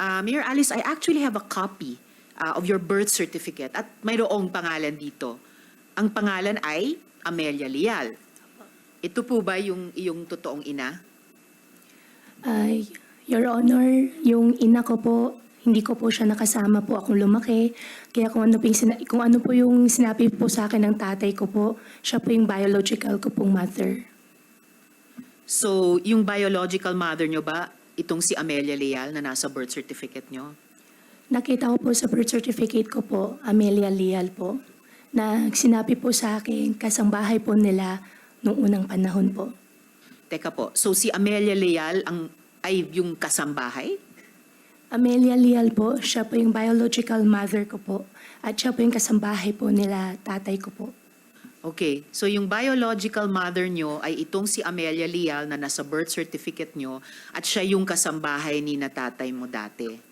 uh, Mayor Alice, I actually have a copy uh, of your birth certificate at mayroong pangalan dito. Ang pangalan ay Amelia Lial. Ito po ba yung iyong totoong ina? Ay, Your Honor, yung ina ko po, hindi ko po siya nakasama po akong lumaki. Kaya kung ano, po yung, kung ano po yung sinabi po sa akin ng tatay ko po, siya po yung biological ko pong mother. So, yung biological mother nyo ba, itong si Amelia Leal na nasa birth certificate nyo? Nakita ko po sa birth certificate ko po, Amelia Leal po, na sinabi po sa akin, kasambahay po nila nung unang panahon po. Teka po, so si Amelia Leal ang, ay yung kasambahay? Amelia Leal po, siya po yung biological mother ko po. At siya po yung kasambahay po nila tatay ko po. Okay, so yung biological mother nyo ay itong si Amelia Leal na nasa birth certificate nyo at siya yung kasambahay ni na tatay mo dati.